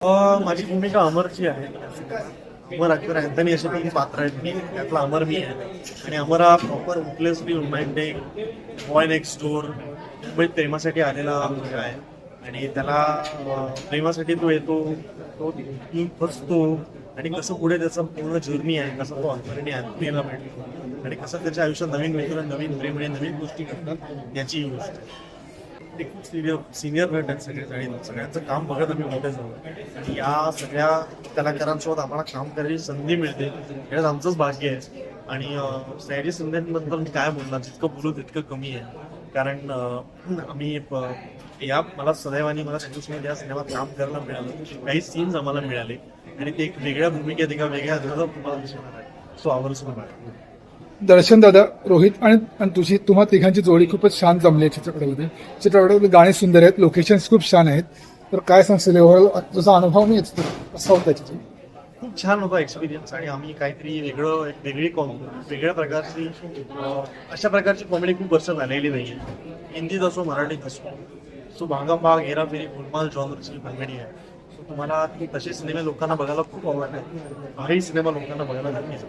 माझी भूमिका अमरची आहे. अमर अकबर अँथनी असे तीन पात्र आहेत. मी त्यातला अमर मी आहे. आणि अमर हा proper hopelessly romantic boy next door मुंबईत प्रेमासाठी आलेला मुलगा आहे. आणि त्याला प्रेमासाठी तो येतो तो फसतो. आणि कसं पुढे त्याचा पूर्ण जर्नी आहे कसं तो अर्थाने अँथनीला भेटतो आणि कसं त्याच्या आयुष्यात नवीन मित्र नवीन प्रेम आणि नवीन गोष्टी घडतात याची गोष्ट आहे. ते खूप सिनियर सिनियर नट आहेत सगळे आणि सगळ्यांचं काम बघत आम्ही मोठे झालो. आणि या सगळ्या कलाकारांसोबत आम्हाला काम करायची संधी मिळते. हेच आमचंच भाग्य आहे. आणि अं, संध्यांबद्दल मी काय बोलणार? जितकं बोलू तितकं कमी आहे. कारण आम्ही या मला सदैवानी मला संतोषमध्ये या सिनेमात काम करायला मिळालं. काही सीन्स आम्हाला मिळाले. आणि ते एक वेगळ्या भूमिकेत एका वेगळ्या तुम्हाला दिसणार आहे. सो आवर्जून बघा. दर्शन दादा रोहित आणि आणि तुझी तुम्हा तिघांची जोडी खूपच छान जमली आहे चित्रपटामध्ये. चित्रपटामध्ये गाणे सुंदर आहेत लोकेशन्स खूप छान आहेत. तर काय सांगशील? ओव्हरऑल तुझा अनुभव मी येतो. कसा होता त्याची खूप छान होता एक्सपिरियन्स आणि आम्ही काहीतरी वेगळं एक वेगळी कॉम वेगळ्या प्रकारची अशा प्रकारची कॉमेडी खूप वर्ष झालेली नाही आहे हिंदीत असो मराठीत असो. सो भांगम भाग हेराफेरी गुलमाल जॉनरची कॉमेडी आहे. सो तुम्हाला ती तसे सिनेमे लोकांना बघायला खूप आवडतात. भारी सिनेमा लोकांना बघायला नक्कीच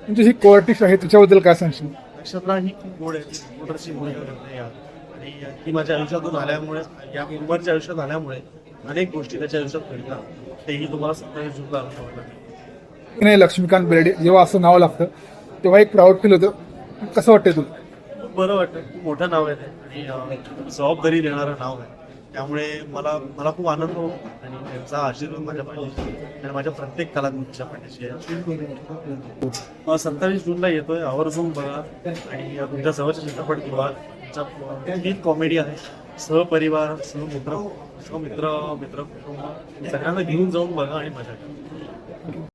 म्हणजे ही कोआर्टिस्ट आहे तिच्याबद्दल काय सांगशील? नक्षत्रा ही खूप गोड आहे यात आणि ती माझ्या आयुष्यातून आल्यामुळे या उमरच्या आयुष्यात आल्यामुळे अनेक गोष्टी त्याच्या आयुष्यात घडतात. तेही तुम्हाला सत्तावीस जूनला अनुभवायला मिळतील. नाही लक्ष्मीकांत बेर्डे जेव्हा असं नाव लागतं तेव्हा एक प्राऊड फील होतं. कसं वाटतंय तुला? बरं वाटतं खूप मोठं नाव आहे ते. आणि जबाबदारी देणारं नाव आहे. त्यामुळे मला मला खूप आनंद होतो. आणि त्यांचा आशीर्वाद माझ्या पाठीशी आणि माझ्या प्रत्येक कलाकृतीच्या पाठीशी आहे. सत्तावीस जूनला येतोय आवर्जून बघा. आणि तुमच्या जवळच्या चित्रपटगृहात तुमचा गीत कॉमेडी आहे सहपरिवार सहमित्र सहमित्र मित्र कुटुंब. सगळ्यांना घेऊन जाऊन बघा आणि मजा करा.